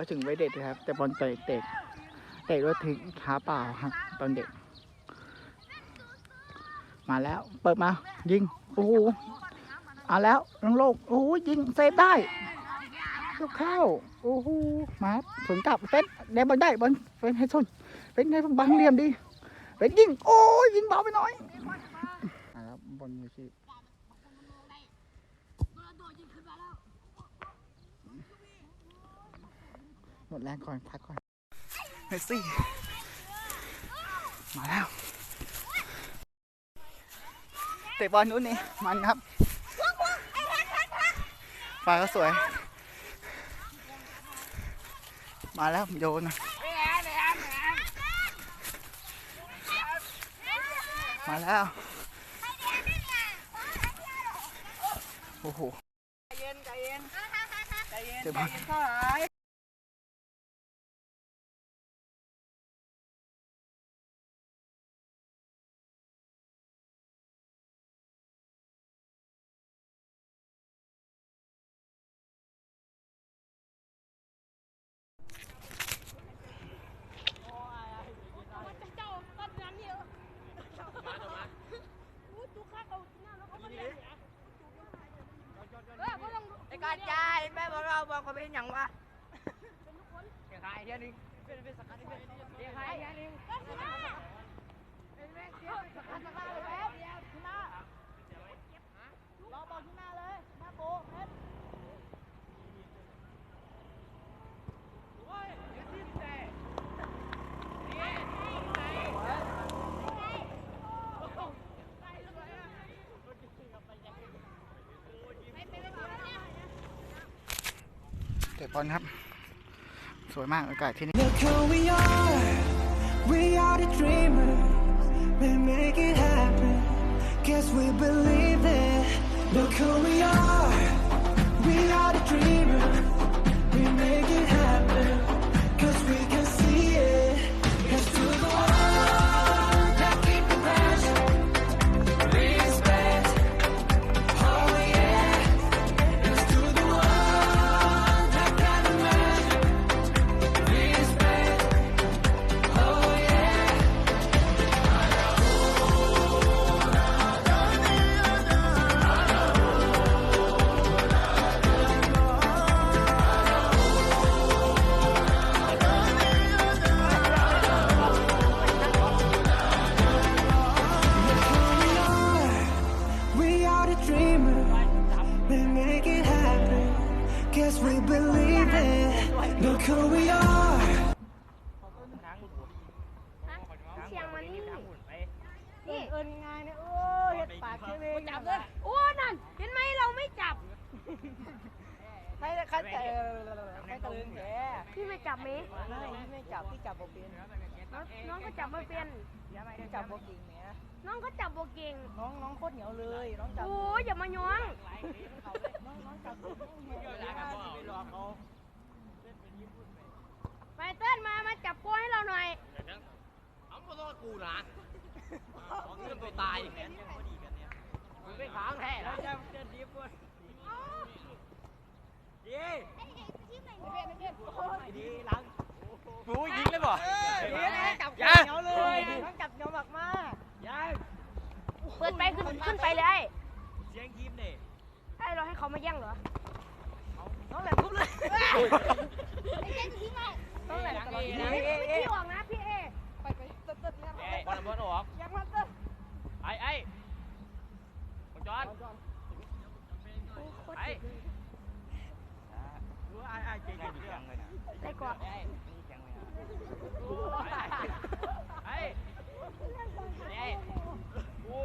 ก็ถึงไว้เด็กนะครับ แต่บอลเตะเตะเตะด้วยถึงขาเปล่าครับตอนเด็ก มาแล้ว เปิดมา ยิง โอ้โหเอาแล้วลงโลก โอ้โหยิงเซฟได้ลูกเข้า โอ้โหมาถึงกลับเฟนเดบอลได้บอลเฟนให้ชนเฟนให้บังเหลี่ยมดีเฟนยิง โอ้ยยิงเบาไปหน่อยอ่าครับบอลมือชีพ หมดแรงก่อน พักก่อนเมสซี่ มาแล้ว เตะบอลนู้นนี่ มันครับฟ้าก็สวย มาแล้วโยนนะมาแล้ว โอ้โหเย็น ใจเย็นใจเย็นเตะบอลเข้าหา ยไอ้ารจ่ายแม่บอกเราบอกเขาเป็นอย่างวะเสียวใครเดี๋ยนึงเป็นเป็นสักการเดี๋ยวใครเดี๋ยนึงเป็นแม่เดี๋ยวสักการสักการเลยแป๊บเดียวขึ้นมารอบอกขึ้นมาเลยหน้าโป๊ะเพชรโอ้ยเดี๋ยวทิ้งแต่นี่ เตะบ อลครับ สวยมากอากาศที่นี่ Look who we are. We are the dreamers. We make it happen. Guess we believe it. Look who we are. Look who we are. เชียงมานี่นี่เอินไงเนี่ยโอ้เห็ดปากเชเวงจับเลยโอ้นั่นเห็นไหมเราไม่จับใครใครแต่ใครตะลึงแกพี่ไม่จับไหมไม่ไม่จับพี่จับโบเป็นน้องน้องก็จับไม่เป็นพี่จับโบกิ่งเนี่ยน้องก็จับโบเก่งน้องน้องโคตรเหนียวเลยน้องจับโอ้ยอย่ามาย้องน้องน้องจับโบกิ่งเนี่ยเวลาเขา ไปรอเขาไปเต้นมา มาจับโก้ให้เราหน่อยเอามาโทษกูนะของเงินตัวตายอย่างเงี้ยมึงไม่ค้างแท้แล้แล้ววจะจะดีป่ะดีดีหลังกูยิงเลยบ่ดีนะจับเหนียวเลยต้องจับเหนียวมากมากยังเปิดไปขึ้นขึ้นไปเลยเสียงคลิปนี่ไอ้เราให้เขามาแย่งเหรอน้องแหลมทุบเลยน้องแหลม ตลอดไม่เอ๊ะไม่เอ๊ะที่ออกนะพี่เอไปไปตึ๊ดตึ๊ดเนี่ยเอ้ยบอลบอลออกยังมาตึ๊ดไอ้ไอ้ของจอนไอ้รู้ไอ้ไอ้เก่งอยู่เนี่ยได้ก่อนไอ้ไอ้ไอ้กู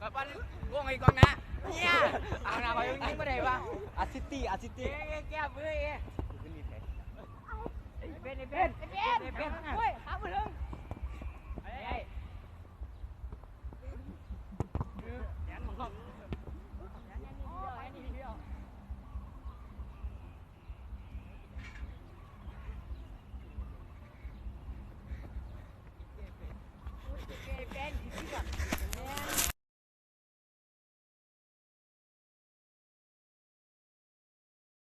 กับปั้นวงไอ้กองนะเนี่ยเอาหน้าไปยิงไม่ได้ปะอาซิตี้อาซิตี้เอ๊ะแก้มือเอ๊ เป็นเป็นเป็นเป็นเป็นเฮ้ยหาไปเลยไอ้ไอ้แขนมึงครับเป็นที่แบบ